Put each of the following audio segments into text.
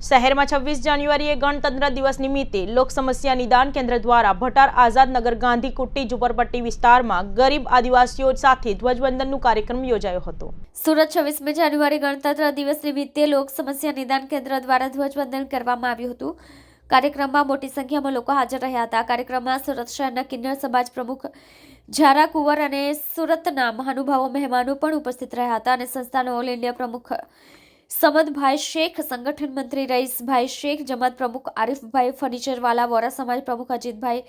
શહેરમાં છવ્વીસ જાન્યુઆરીએ ગણતંત્ર દિવસ નિમિત્તે લોક સમસ્યા નિદાન કેન્દ્ર દ્વારા ભટાર આઝાદનગર ગાંધી કુટ્ટી ઝુંપડપટ્ટી વિસ્તારમાં ગરીબ આદિવાસીઓ સાથે ધ્વજવંદનનો કાર્યક્રમ યોજાયો હતો. સુરત છવ્વીસમી જાન્યુઆરી ગણતંત્ર દિવસ નિમિત્તે લોક સમસ્યા નિદાન કેન્દ્ર દ્વારા ધ્વજવંદન કરવામાં આવ્યું હતું. કાર્યક્રમમાં મોટી સંખ્યામાં લોકો હાજર રહ્યા હતા. કાર્યક્રમમાં સુરત શહેરના કિન્નર સમાજ પ્રમુખ ઝારા કુંવર અને સુરતના મહાનુભાવો મહેમાનો પણ ઉપસ્થિત રહ્યા હતા અને સંસ્થાના ઓલ ઇન્ડિયા પ્રમુખ સમદભાઈ શેખ, સંગઠન મંત્રી રઈસભાઈ શેખ, જમાત પ્રમુખ આરિફભાઈ ફર્નિચરવાલા, વોરા સમાજ પ્રમુખ અજીતભાઈ,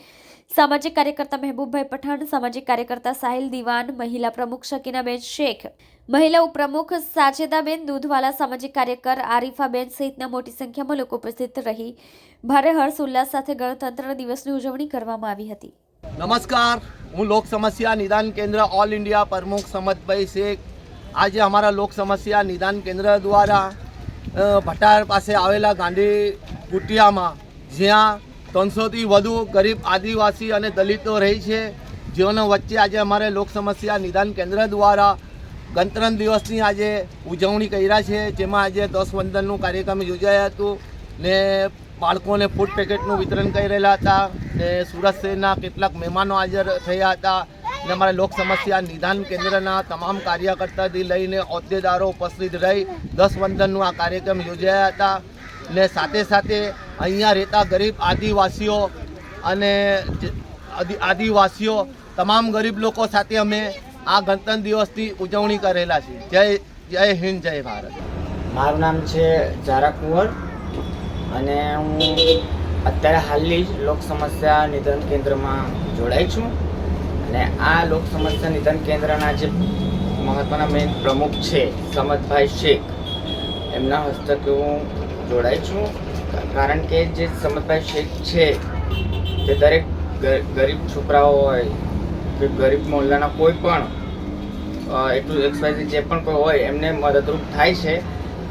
સામાજિક કાર્યકર્તા મહેબૂબભાઈ પઠાણ, સામાજિક કાર્યકર્તા સાહિલ દિવાન, મહિલા પ્રમુખ શકીનાબેન શેખ, મહિલા ઉપપ્રમુખ સાજેદાબેન દૂધવાલા, સામાજિક કાર્યકર આરિફાબેન સહિતના મોટી સંખ્યામાં લોકો ઉપસ્થિત રહી ભારે હર્ષ ઉલ્લાસ સાથે ગણતંત્ર દિવસની ઉજવણી કરવામાં આવી હતી. નમસ્કાર. હું લોક સમસ્યા નિદાન કેન્દ્ર ઓલ ઇન્ડિયા પ્રમુખ સમતભાઈ શેખ આજે અમારા લોક સમસ્યા નિદાન કેન્દ્ર દ્વારા ભટાર પાસે આવેલા ગાંધી કુટિયામાં જ્યાં ત્રણસોથી વધુ ગરીબ આદિવાસી અને દલિતો રહી છે, જેઓનો વચ્ચે આજે અમારે લોક સમસ્યા નિદાન કેન્દ્ર દ્વારા ગણતંત્ર દિવસની આજે ઉજવણી કર્યા છે, જેમાં આજે દસ વંદનનું કાર્યક્રમ યોજાયું હતું, ને બાળકોને ફૂડ પેકેટનું વિતરણ કરી રહેલા હતા, ને સુરત શહેરના કેટલાક મહેમાનો હાજર થયા હતા ને અમારા લોક સમસ્યા નિદાન કેન્દ્રના તમામ કાર્યકર્તાથી લઈને હોદ્દેદારો ઉપસ્થિત રહી દસ વંદનનું આ કાર્યક્રમ યોજાયા હતા. ને સાથે સાથે અહીંયા રહેતા ગરીબ આદિવાસીઓ અને આદિવાસીઓ, તમામ ગરીબ લોકો સાથે અમે આ ગણતંત્ર દિવસની ઉજવણી કરેલા છે. જય જય હિન્દ, જય ભારત. મારું નામ છે જારા કુંવર અને હું અત્યારે હાલની જ લોક સમસ્યા નિદાન કેન્દ્રમાં જોડાઈ છું. અને આ લોક સમસ્યા નિદાન કેન્દ્રના જે મહત્ત્વના મેન પ્રમુખ છે સમદભાઈ શેખ, એમના હસ્તકે હું જોડાઈ છું. કારણ કે જે સમદભાઈ શેખ છે, તે દરેક ગરીબ છોકરાઓ હોય કે ગરીબ મોહલ્લાના કોઈ પણ એટલું એક્સવાયઝી જે પણ કોઈ હોય, એમને મદદરૂપ થાય છે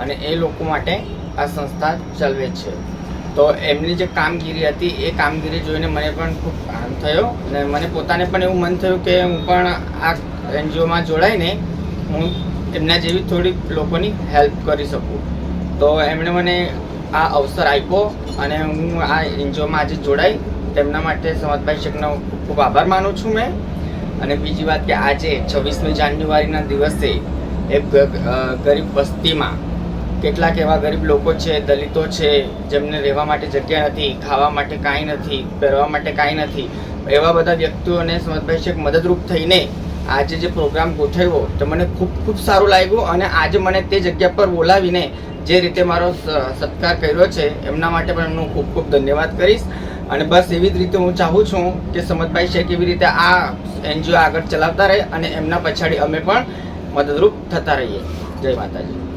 અને એ લોકો માટે આ સંસ્થા ચલવે છે. તો એમની જે કામગીરી હતી, એ કામગીરી જોઈને મને પણ ખૂબ આનંદ થયો અને મને પોતાને પણ એવું મન થયું કે હું પણ આ એનજીઓમાં જોડાઈને હું એમના જેવી થોડી લોકોની હેલ્પ કરી શકું. તો એમણે મને આ અવસર આપ્યો અને હું આ એનજીઓમાં આજે જોડાઈ. તેમના માટે સમતભાઈ શેખનો ખૂબ આભાર માનું છું મેં. અને બીજી વાત કે આજે છવ્વીસમી જાન્યુઆરીના દિવસે એક ગરીબ વસ્તીમાં કેટલાક એવા ગરીબ લોકો છે, દલિતો છે, જેમને રહેવા માટે જગ્યા નથી, ખાવા માટે કાંઈ નથી પહેરવા માટે કાંઈ નથી. એવા બધા વ્યક્તિઓને સમતભાઈ શેખ મદદરૂપ થઈને આજે જે પ્રોગ્રામ ગોઠવ્યો, તો મને ખૂબ ખૂબ સારું લાગ્યું અને આજે મને તે જગ્યા પર બોલાવીને જે રીતે મારો સત્કાર કર્યો છે, એમના માટે પણ એમનો ખૂબ ખૂબ ધન્યવાદ કરીશ. અને બસ એવી જ રીતે હું ચાહું છું કે સમતભાઈ શેખ એવી રીતે આ એનજીઓ આગળ ચલાવતા રહે અને એમના પછાડી અમે પણ મદદરૂપ થતા રહીએ. જય માતાજી.